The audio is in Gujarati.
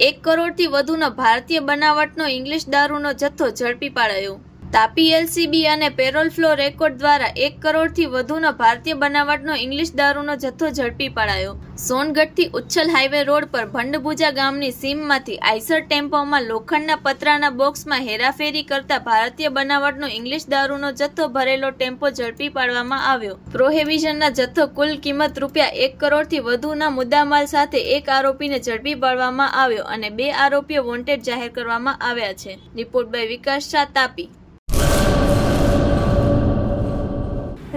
એક કરોડથી વધુનો ભારતીય બનાવટનો ઇંગ્લિશ દારૂનો જથ્થો ઝડપી પાડાયો. તાપી એલસીબી અને પેરોલ ફ્લો રેકોર્ડ દ્વારા એક કરોડથી વધુનો ભારતીય બનાવટનો ઇંગ્લિશ દારૂનો જથ્થો ઝડપી પડાયો. સોનગઢથી ઉચ્છલ હાઈવે રોડ પર ભંડભુજા ગામની સીમમાંથી આઈસર ટેમ્પોમાં લોખંડના પતરાના બોક્સમાં હેરાફેરી કરતા ભારતીય બનાવટનો ઇંગ્લિશ દારૂનો જથ્થો ભરેલો ટેમ્પો ઝડપી પાડવામાં આવ્યો. પ્રોહિબિશનના જથ્થો કુલ કિંમત રૂપિયા એક કરોડથી વધુના મુદ્દામાલ સાથે એક આરોપીને ઝડપી પાડવામાં આવ્યો અને બે આરોપીઓ વોન્ટેડ જાહેર કરવામાં આવ્યા છે. Report by Vikas Shah Tapi.